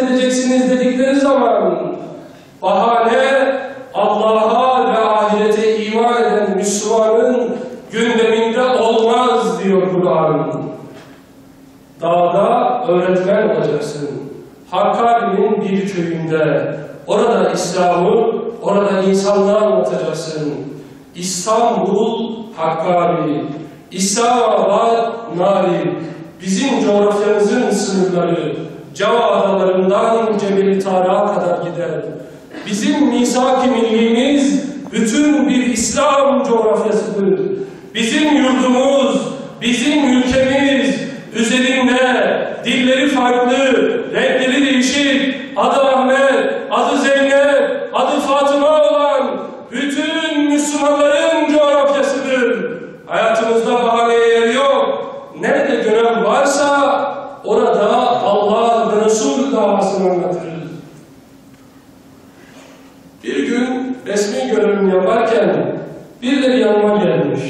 edeceksiniz dedikleri zaman bahane Allah'a ve ahirete iman eden Müslümanın gündeminde olmaz diyor Kur'an. Dağda öğretmen olacaksın. Hakkari'nin bir köyünde. Orada İslam'ı, orada insanlığa anlatacaksın. İstanbul, Hakkari, İslamabad, Nari, bizim coğrafyamızın sınırları, Cava adalarından Cebeli Tarık'a kadar gider. Bizim misak-ı millimiz bütün bir İslam coğrafyasıdır. Bizim yurdumuz, bizim ülkemiz üzerinde dilleri farklı, renkleri değişik, adı Ahmet, adı Zeynep, adı Fatıma olan bütün Müslümanların coğrafyasıdır. Hayatımızda bahaneye yer yok. Nerede görev varsa orada Allah ve Resul davasını anlatırız. Bir gün resmi görevimi yaparken birileri yanıma gelmiş.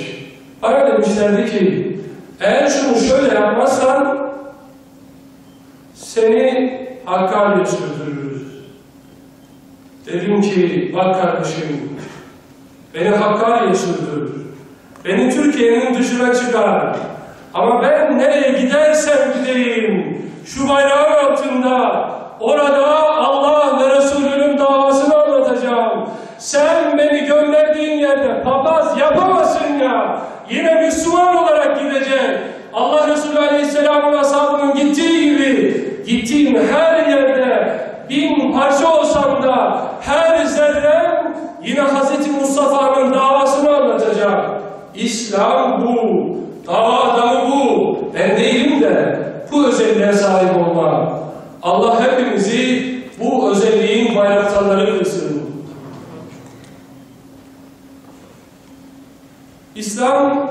Bana demişlerdi ki eğer şunu şöyle yapmazsan seni Hakkari'ye sürdürürüz. Dedim ki bak kardeşim beni Hakkari'ye sürdür. Beni Türkiye'nin dışına çıkar. Ama ben nereye gidersem gideyim şu bayrağın altında orada Allah ve Resulünün davasını anlatacağım. Sen beni gönderdiğin yerde papaz yapamazsın ya. Yine Müslüman olarak gidecek. Allah Resulü Aleyhisselam'ın ashabının gittiği gibi gittiğim her yerde bin parça olsam da her zerrem yine Hz. Mustafa'nın davasını anlatacak. İslam bu. Dava adamı bu. Ben değilim de bu özelliğe sahip olmam. Allah hepimizi bu özelliğin bayraktarları kılsın. İslam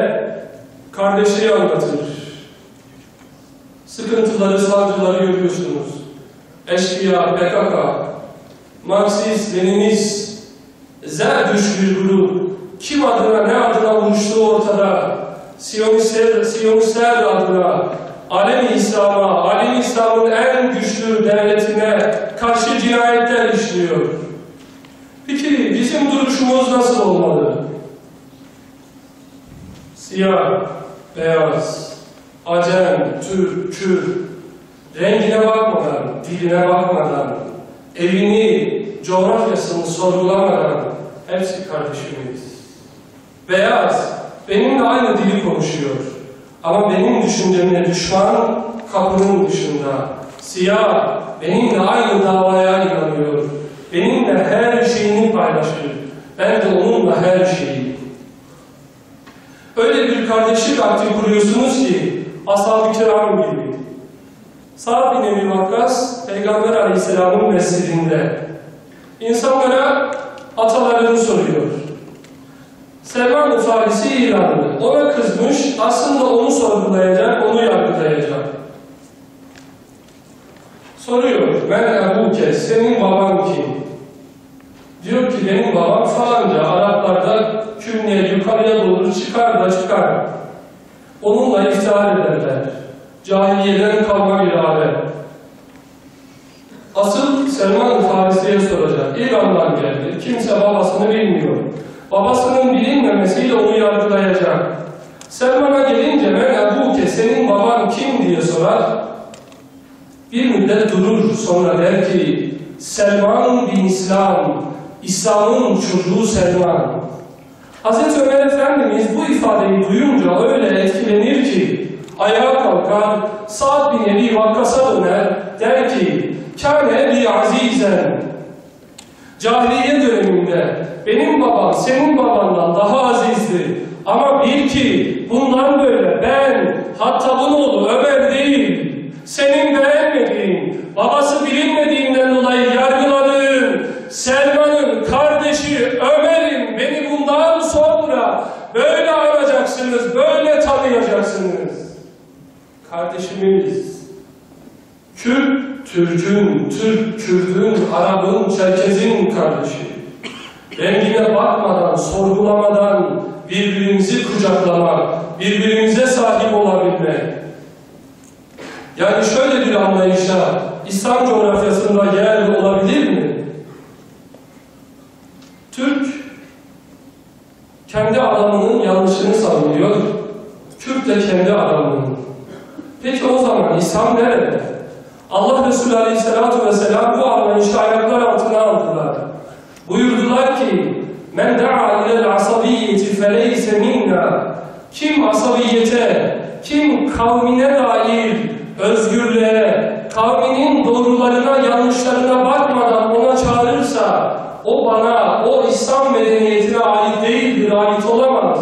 bize kardeşliği anlatır. Sıkıntıları, sancıları görüyorsunuz. Eşkıya, PKK, Marksist, Leninist, Zerdüş bir grup, kim adına ne adına oluştuğu ortada, Siyonistler, Siyonistler adına, Alem İslam'a, Alem İslam'ın en güçlü devletine karşı cinayetler işliyor. Peki bizim duruşumuz nasıl olmalı? Siyah, beyaz, Acem, Türk, Kürt, rengine bakmadan, diline bakmadan, evini, coğrafyasını sorgulamadan hepsi kardeşimiz. Beyaz, benimle aynı dili konuşuyor. Ama benim düşüncemle düşman kapının dışında. Siyah, benimle aynı davaya inanıyor. Benimle her şeyini paylaşır. Ben de onunla her şeyi. Öyle bir kardeşlik akti kuruyorsunuz ki ashab-ı kiram gibi. Sa'd bin Ebi Vakkas, Peygamber Aleyhisselam'ın mescidinde insanlara atalarını soruyor. Selman-ı Farisi İranlı. Ona kızmış, aslında onu sorgulayacak, onu yargılayacak. Soruyor, ben Ebu Kes, senin baban kim? Diyor ki benim babam falanca çıkar. Onunla iftihar ederler. Cahiliyeden kalma bir. Asıl Selman Farisi'ye soracak. İran'dan geldi. Kimse babasını bilmiyor. Babasının bilinmemesiyle onu yargılayacak. Selman'a gelince ben Ebu Ke senin baban kim diye sorar. Bir müddet durur sonra der ki Selman bin İslam, İslam'ın çocuğu Selman. Hazreti Ömer Efendimiz bu ifadeyi duyunca öyle etkilenir ki ayağa kalkar, Sa'd bin Ebi Vakkas'a döner, der ki Kâne Ebi Azizen Cahiliye döneminde benim babam senin babandan daha azizdi. Ama bil ki bundan böyle ben Hattab'ın oğlu Ömer değil. Senin beğenmediğin, babası bilinmediğinden dolayı yargıladığın Selman'ın kardeşi Ömer'in beni bundan sonra böyle arayacaksınız, böyle tanıyacaksınız. Kardeşimiz, Kürt, Türk'ün, Türk, Kürt'ün, Arap'ın, Çerkez'in kardeşi. Rengine bakmadan, sorgulamadan birbirimizi kucaklamak, birbirimize sahip olabilmek. Yani şöyle bir anlayışa İslam coğrafyasında yer olabilir mi? Türk kendi adamının yanlışını savunuyor, Kürt de kendi adamının. Peki o zaman İslam nerede? Allah Resulü Aleyhisselatü Vesselam bu anlayışı ayaklar altına aldılar. Buyurdular ki, Men da'a ilel asabiyyeti feleyse minna. Kim asabiyete, kim kavmine dair özgürlüğe, kavminin doğrularına, yanlışlarına bakmadan ona çağırırsa, o bana, o İslam medeniyetine ait değildir, ait olamaz.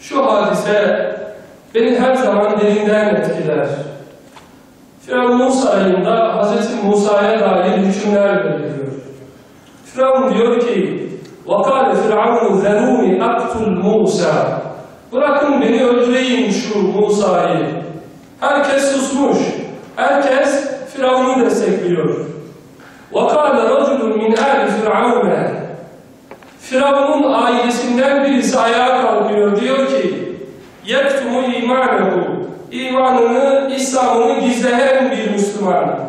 Şu hadise beni her zaman derinden etkiler. Firavun'un sarayında Hz. Musa'ya dair hükümler veriliyor. Firavun diyor ki, وَقَالَ فِرْعَوْنُ ذَرُونِ اَقْتُلْ Musa. Bırakın beni öldüreyim şu Musa'yı. Herkes susmuş. Herkes Firavun'u destekliyor. وَقَالَ رَجُلٌ مِنْ اَهْلِ فِرْعَوْنَ Firavun'un ailesinden birisi ayağa kalkıyor. Diyor ki, يَكْتُمُ imanehu. İmanını, İslam'ını gizleyen bir Müslüman.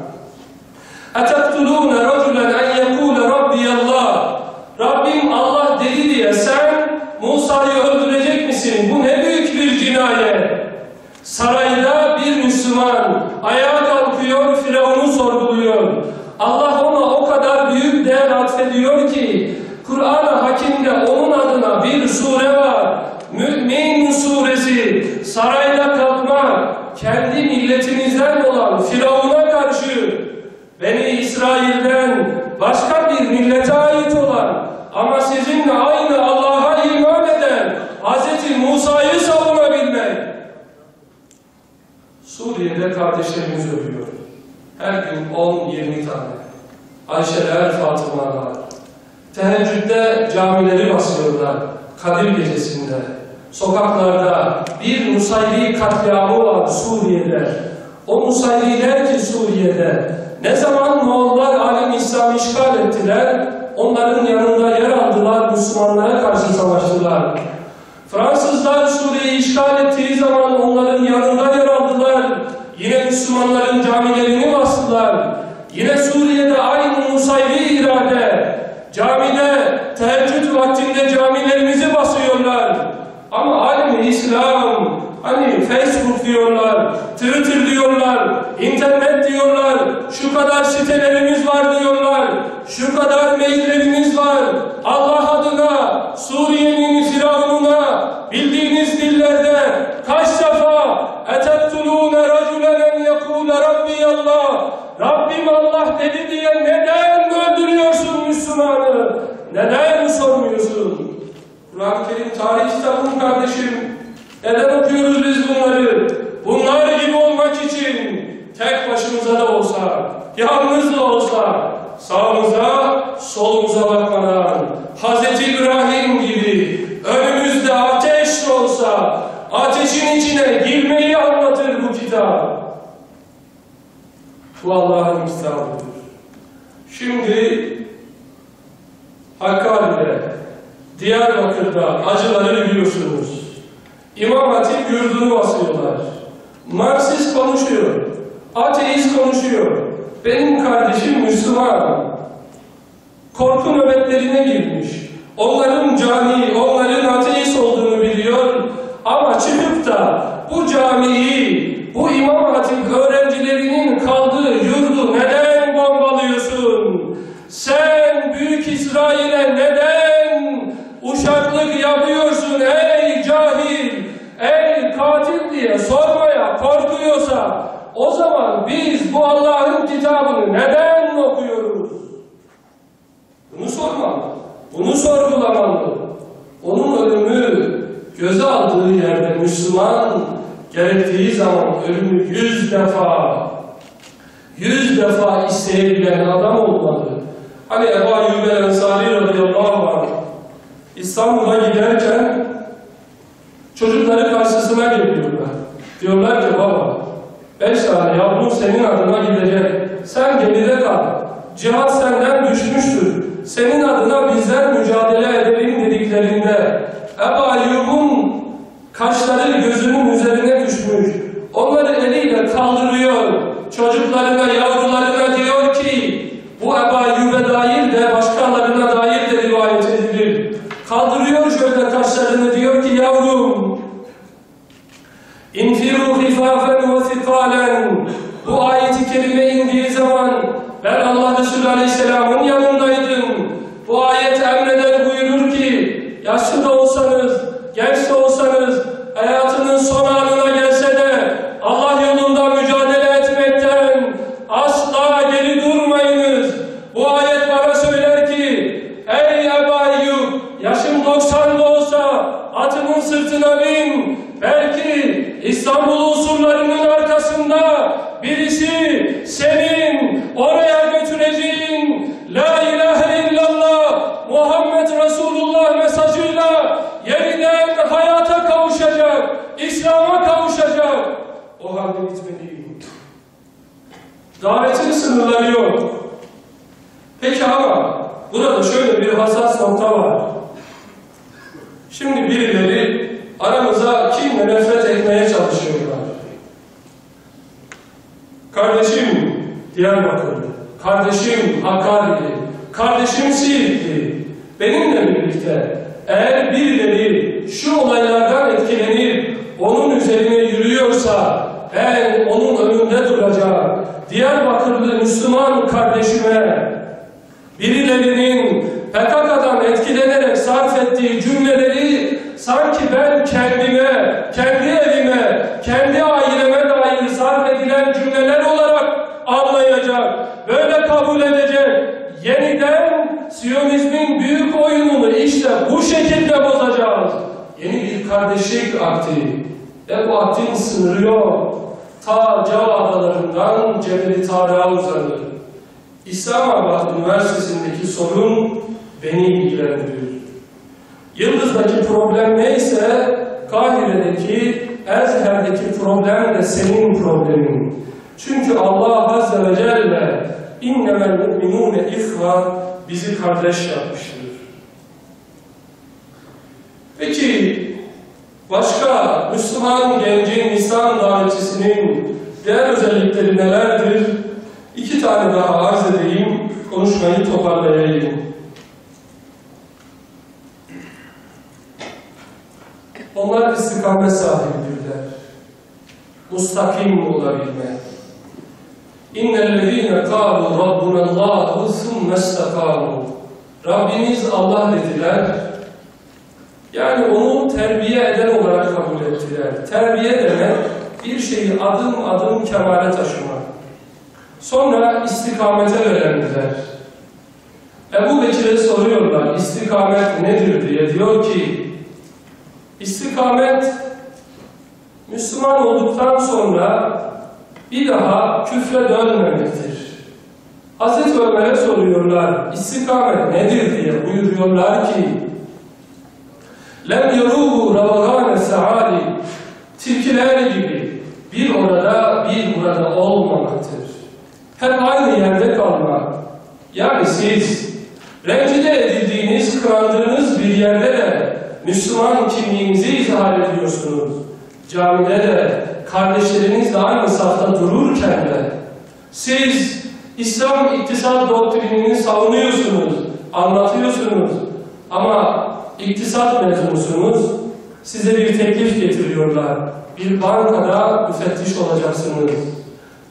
اَتَقْتُلُونَ رَجُلًا اَنْ يَقُولَ رَبِّيَ اللّٰهِ Rabbim Allah dedi diye sen Musa'yı öldürecek misin? Bu ne büyük bir cinayet. Sarayda bir Müslüman ayağa kalkıyor, Firavun'u sorguluyor. Allah ona o kadar büyük değer atfediyor ki Kur'an-ı Hakim'de onun adına bir sure var. Millete ait olan ama sizinle aynı Allah'a iman eden Hz. Musa'yı savunabilmek. Suriye'de kardeşlerimiz ölüyor. Her gün 10-20 tane. Ayşeler, Fatımalar. Teheccüde camileri basıyorlar. Kadir gecesinde. Sokaklarda bir Nusayri katliamı var Suriye'de. O Nusayriler ki Suriye'de ne zaman Moğollar alem İslam'ı işgal ettiler, onların yanında yer aldılar, Müslümanlara karşı savaştılar. Fransızlar Suriye'yi işgal ettiği zaman onların yanında yer aldılar. Yine Müslümanların camilerini bastılar. Yine Suriye'de aynı Musayri irade, camide, teheccüd vaktinde camilerimizi basıyorlar. Ama alemi İslam, hani Facebook diyorlar, Twitter diyorlar, internet diyorlar, şu kadar sitelerimiz var diyorlar, şu kadar maillerimiz var. Allah adına Suriye'nin firavununa bildiğiniz dillerde kaç defa etettulûne racülen yekûle rabbiyallah Rabbim Allah dedi diye neden öldürüyorsun Müslümanı? Neden sormuyorsun? Kur'an-ı Kerim tarih kitabım kardeşim. Neden okuyoruz biz bunları? Bunlar gibi olmak için tek başımıza da olsa, yalnız da olsa, sağımıza, solumuza bakmadan, Hz. İbrahim gibi önümüzde ateş de olsa, ateşin içine girmeyi anlatır bu kitap. Bu Allah'ın kitabıdır. Şimdi Hakkari'de, Diyarbakır'da acıları biliyorsunuz. İmam Hatip yurdunu basıyorlar. Marksist konuşuyor. Ateist konuşuyor. Benim kardeşim Müslüman. Korku nöbetlerine girmiş. Onların cami, onların ateist olduğunu biliyor. Ama çıkıp da bu camiyi, bu İmam Hatip öğrencilerinin kaldığı yurdu neden bombalıyorsun? Sen Büyük İsrail'e neden yapıyorsun ey cahil, ey katil diye sormaya korkuyorsa o zaman biz bu Allah'ın kitabını neden okuyoruz? Bunu sormalı, bunu sorgulamalı. Onun ölümü göze aldığı yerde Müslüman gerektiği zaman ölümü yüz defa, yüz defa isteyebilen adam olmalı. Hani Ebu Ayyub el-Ensari radıyallahu anh İstanbul'a giderken çocukları karşısına geliyorlar. Diyorlar ki baba, beş tane yavrun senin adına gidecek. Sen geride kal. Cihat senden düşmüştür. Senin adına bizler mücadele edelim dediklerinde Ebu Ayyub'un kaşları gözünün üzerine düşmüş. kaldırıyor. Çocuklarına, yavrularına diyor ki bu Ebu Eyyub'e dair de başkalarına dair de rivayet edilir. Kaldırıyor şöyle kaşlarını diyor ki yavrum İnfiru hifafen ve thikalen Bu ayeti kerime indiği zaman ben Allah Resulü Aleyhisselam'ın yanındaydım. Bu ayet emreder buyurur ki yaşlı da olsanız, genç de olsanız, hayatının son anına gelse de Allah yolunda mücadele etmekten asla geri durmayınız. Bu ayet bana söyler ki ey Ebu Eyyub yaşım 90 da olsa atımın sırtına bin. Belki İstanbul unsurlarının arkasında birisi senin oraya götüreceğin La ilahe illallah Muhammed Resulullah mesajıyla yeniden hayata kavuşacak, İslam'a kavuşacak. O halde gitmeliyim. Davetin sınırları. Peki ama burada şöyle bir hassas nokta var. Şimdi birileri aramıza kin ve nefret etmeye çalışıyorlar. Kardeşim Diyarbakırlı, kardeşim Hakkari'li, kardeşim Siirtli, benimle birlikte eğer birileri şu olaylardan etkilenip onun üzerine yürüyorsa ben onun önünde duracağım. Diyarbakırlı Müslüman kardeşime birilerinin PKK'dan etkilenerek sarf ettiği cümleleri sanki ben kendime, kendi evime, kendi aileme dair sarf edilen cümleler olarak anlayacak, böyle kabul edecek. Yeniden Siyonizmin büyük oyununu işte bu şekilde bozacağız. Yeni bir kardeşlik akti. Ve bu aktin sınırı yok. Ta Cava adalarından Cebeli Tarık'a uzanır. İslamabad Üniversitesi'ndeki sorun beni ilgilendiriyor. Yıldız'daki problem neyse Kahire'deki, Ezher'deki problem de senin problemin. Çünkü Allah Azze ve Celle innemel mu'minûne ihva bizi kardeş yapmıştır. Peki başka Müslüman gencin İslam davetçisinin diğer özellikleri nelerdir? İki tane daha arz edeyim, konuşmayı toparlayayım. Onlar istikamet sahibidirler. Mustakim olabilme. İnnellezîne kâlu rabbunallâhu thumme istakâmu. Rabbimiz Allah dediler. Yani onu terbiye eden olarak kabul ettiler. Terbiye demek bir şeyi adım adım kemale taşımak. Sonra istikamete öğrendiler. Ebu Bekir'e soruyorlar istikamet nedir diye. Diyor ki istikamet Müslüman olduktan sonra bir daha küfre dönmemektir. Hazreti Ömer'e soruyorlar istikamet nedir diye buyuruyorlar ki lem yoruhu ravagane saali tilkiler gibi bir orada bir burada olmamaktır. Hep aynı yerde kalmak. Yani siz rencide edildiğiniz, kırandığınız bir yerde de Müslüman kimliğinizi izhar ediyorsunuz. Camide de kardeşlerinizle aynı safta dururken de siz İslam iktisat doktrinini savunuyorsunuz, anlatıyorsunuz ama iktisat mezunusunuz, size bir teklif getiriyorlar. Bir bankada müfettiş olacaksınız.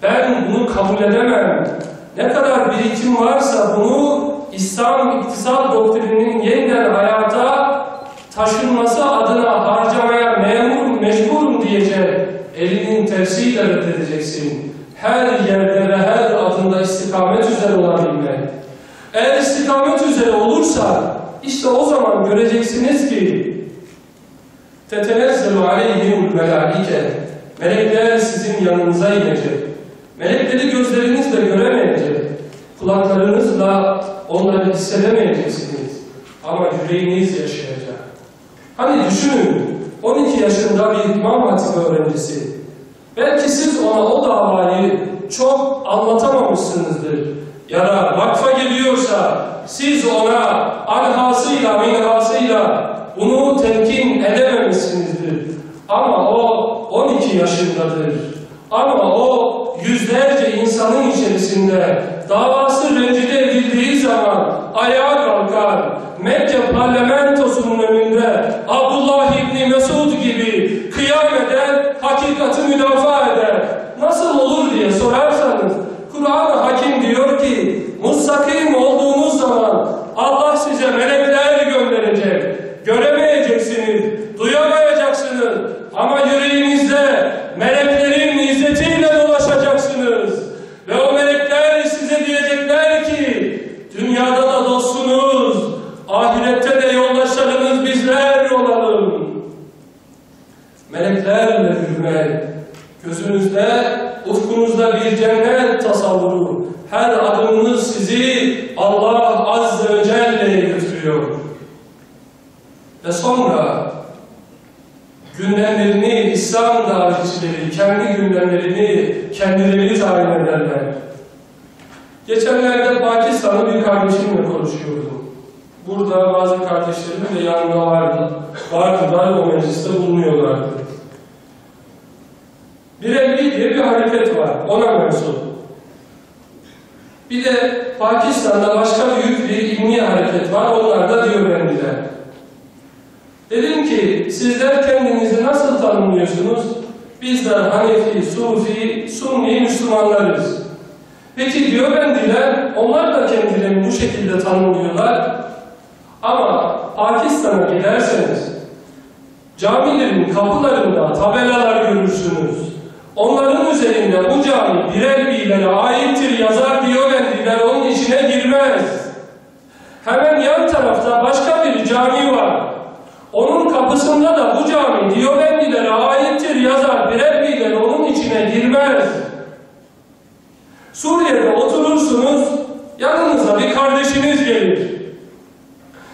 Ben bunu kabul edemem. Ne kadar birikim varsa bunu İslam iktisat doktrininin yeniden hayata taşınması adına harcamaya memur, mecburum diyecek. Elinin tersiyle reddedeceksin. Her yerde ve her adımda istikamet üzere olabilmek. Eğer istikamet üzere olursa işte o zaman göreceksiniz ki tetenezzelu aleyhimul melâike Melekler sizin yanınıza inecek. Melekleri gözlerinizle göremeyecek. Kulaklarınızla onları hissedemeyeceksiniz. Ama yüreğiniz yaşayacak. Hani düşünün 12 yaşında bir imam hatibi öğrencisi. Belki siz ona o davayı çok anlatamamışsınızdır. Ya da vakfa geliyorsa siz ona anhasıyla, minhasıyla bunu telkin edememişsinizdir. Ama o 12 yaşındadır. Ama o yüzlerce insanın içerisinde davası rencide edildiği zaman ayağa kalkar. Mekke parlamentosunun önünde Abdullah İbni Mesud gibi kıyam eder, hakikati müdafaa eder. Nasıl olur diye sorarsanız Kur'an-ı Hakim diyor ki mustakim olduğunuz zaman Allah size melekler gönderecek. Göremeyeceksiniz, duyamayacaksınız ama yüreğinizde meleklerin izzetiyle dolaşacaksınız. Ve o melekler size diyecekler ki dünyada da dostunuz, ahirette de yoldaşlarınız bizler olalım. Meleklerle yürümek, gözünüzde, ufkunuzda bir cennet tasavvuru, her adımınız sizi Allah Azze ve Celle'ye götürüyor. Ve sonra gündemlerini İslam tarihçileri, kendi gündemlerini kendileri tayin ederler. Geçenlerde Pakistanlı bir kardeşimle konuşuyordum. Burada bazı kardeşlerim de yanında vardı. Vardılar, o mecliste bulunuyorlardı. Bir elli diye bir hareket var, ona mensup. Bir de Pakistan'da başka büyük bir ilmi hareket var, onlar da Diyobendiler. Dedim ki, sizler kendinizi nasıl tanımlıyorsunuz? Bizler Hanefi, Sufi, Sunni Müslümanlarız. Peki Diyobendiler, onlar da kendilerini bu şekilde tanımlıyorlar. Ama Pakistan'a giderseniz, camilerin kapılarında tabelalar görürsünüz. Onların üzerinde bu cami birer bilere aittir yazar Diyobendiler onun içine girmez. Hemen yan tarafta başka bir cami var. Onun kapısında da bu cami Diyobendilere aittir yazar birer birer onun içine girmez. Suriye'de oturursunuz, yanınıza bir kardeşiniz gelir.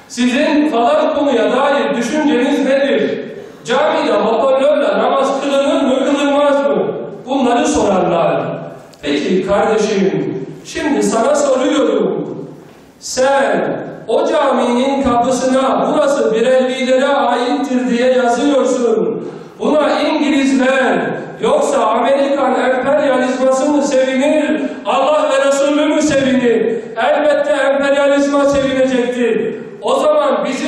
Sizin falan konuya dair düşünceniz nedir? Camide hoparlörle namaz kılınır mı, kılınmaz mı? Bunları sorarlar. Peki kardeşim, şimdi sana soruyorum. Sen o caminin kapısına burası Birellilere aittir diye yazıyorsun. Buna İngilizler yoksa Amerikan emperyalizması mı sevinir, Allah ve Resulü mü sevinir? Elbette emperyalizma sevinecektir. O zaman bizim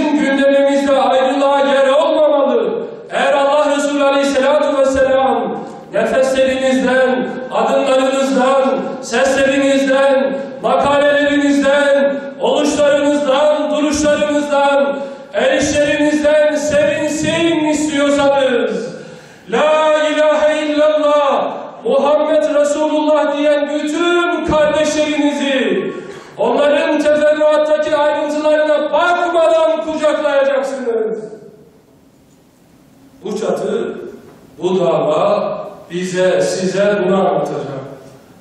kardeşlerinizi, onların teferruattaki ayrıntılarına bakmadan kucaklayacaksınız. Bu çatı, bu dava bize, size bunu anlatacak.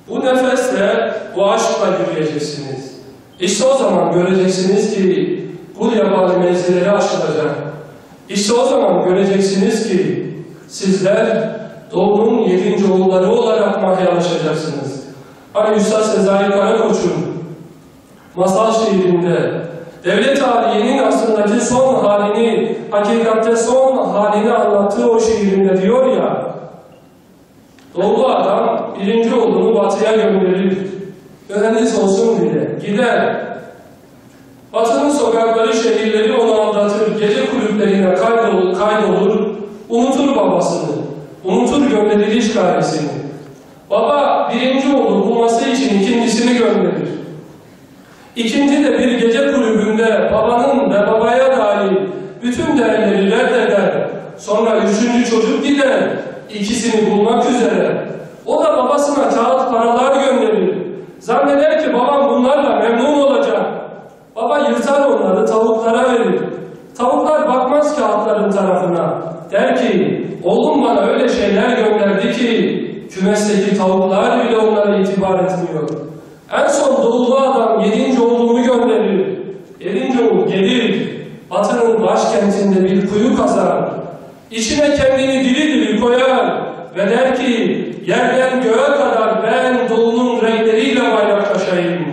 Bu nefesle, bu aşkla yürüyeceksiniz. İşte o zaman göreceksiniz ki bu yabani menzileri aşılacak. İşte o zaman göreceksiniz ki sizler doğunun yedinci oğulları olarak mahyalaşacaksınız. Hani Üstad Sezai Karakoç'un masal şiirinde devlet tarihi'nin aslındaki son halini, hakikatte son halini anlattığı o şiirinde diyor ya Doğulu adam birinci oğlunu batıya gönderir. Mühendis olsun diye. Gider. Batının sokakları, şehirleri onu aldatır. Gece kulüplerine kaydolur, kaydolur. Unutur babasını. Unutur gönderiliş gayesini. Baba birinci oğlu bulması için ikincisini gönderir. İkinci de bir gece kulübünde babanın ve babaya dair bütün değerleri reddeder. Sonra üçüncü çocuk gider. ikisini bulmak üzere. O da babasına kağıt paralar gönderir. Zanneder ki babam bunlarla memnun olacak. Baba yırtar onları tavuklara verir. Tavuklar bakmaz kağıtların tarafına. Der ki oğlum bana öyle şeyler gönderdi ki kümesteki tavuklar bile onlara itibar etmiyor. En son doğulu adam yedinci oğlunu gönderir. Yedinci oğul gelir. Batı'nın başkentinde bir kuyu kazar. İçine kendini diri diri koyar ve der ki yerden göğe kadar ben doğunun renkleriyle bayraklaşayım.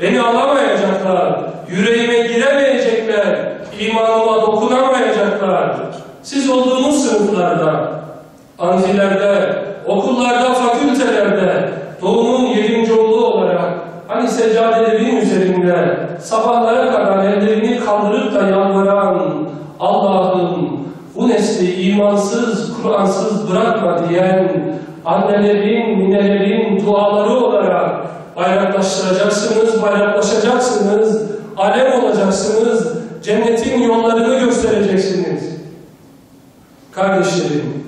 Beni alamayacaklar, yüreğime giremeyecekler, imanıma dokunamayacaklar. Siz olduğunuz sınıflarda, antilerde, okullarda, fakültelerde doğumun yedinci oğlu olarak hani seccadelerinin üzerinde sabahlara kadar ellerini kaldırıp da yalvaran Allah'ım bu nesli imansız, Kur'ansız bırakma diyen annelerin, ninelerin duaları olarak bayraklaştıracaksınız, bayraklaşacaksınız, alem olacaksınız, cennetin yollarını göstereceksiniz. Kardeşlerim,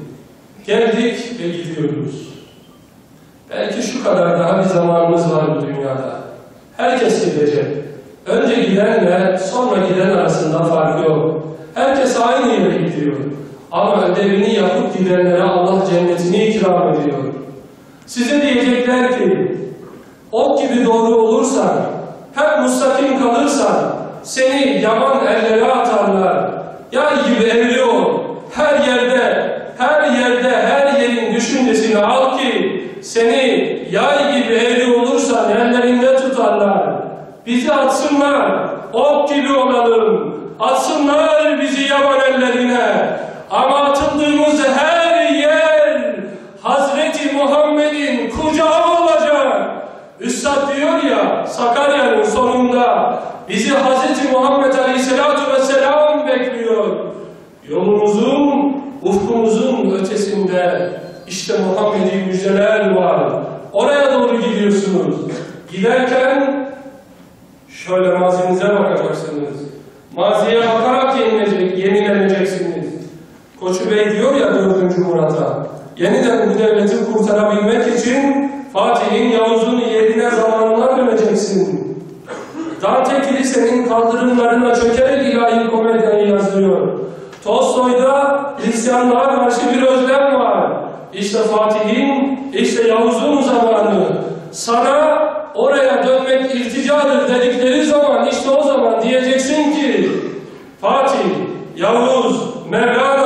geldik ve gidiyoruz. Belki şu kadar daha bir zamanımız var bu dünyada. Herkes gidecek. Önce gidenle sonra giden arasında fark yok. Herkes aynı yere gidiyor. Ama ödevini yapıp gidenlere Allah cennetini ikram ediyor. Size diyecekler ki, ok gibi doğru olursan, hep mustakim kalırsan, seni yaman ellere atarlar. Yay gibi evli ol. Her yerde, her yerde, her yerin düşüncesini al ki, seni yay gibi evli olursan ellerinde tutarlar. Bizi atsınlar, ok gibi olalım. Atsınlar bizi yaban ellerine. Ama atıldığımız her yer Hazreti Muhammed'in kucağı olacak. Üstad diyor ya Sakarya'nın sonunda bizi Hazreti Muhammed Aleyhisselatü Vesselam bekliyor. Yolumuzun, ufkumuzun ötesinde işte Muhammedi müjdeler var. Oraya doğru gidiyorsunuz. Giderken şöyle mazinize bakacaksınız. Maziye bakarak yenilecek, yenileneceksiniz. Koçu Bey diyor ya 4. Murat'a, yeniden bu devleti kurtarabilmek için Fatih'in, Yavuz'un yerine zamanına döneceksin. Dante kilisenin kaldırımlarına çökerek ilahi komedyayı yazıyor. Tolstoy'da Hristiyanlığa karşı bir özlem var. İşte Fatih'in, işte Yavuz'un zamanı. Sana oraya dönmek ilticadır dedikleri zaman işte o zaman diyeceksin ki Fatih, Yavuz, Mevlana,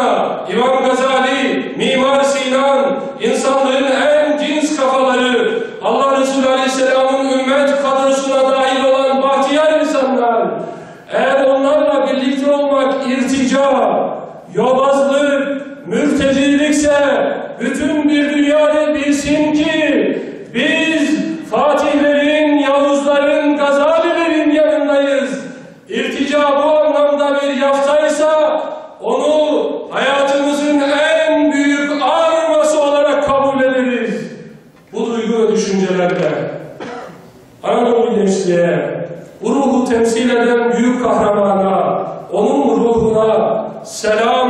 irtica, yobazlık, mürtecilikse bütün bir dünya bilsin ki biz Fatihlerin, Yavuzların, Gazalilerin yanındayız. İrtica bu anlamda bir yaftaysa onu hayatımızın en büyük arması olarak kabul ederiz. Bu duygu ve düşüncelerle Anadolu gençliğe, bu ruhu temsil eden büyük kahramana, onun Salam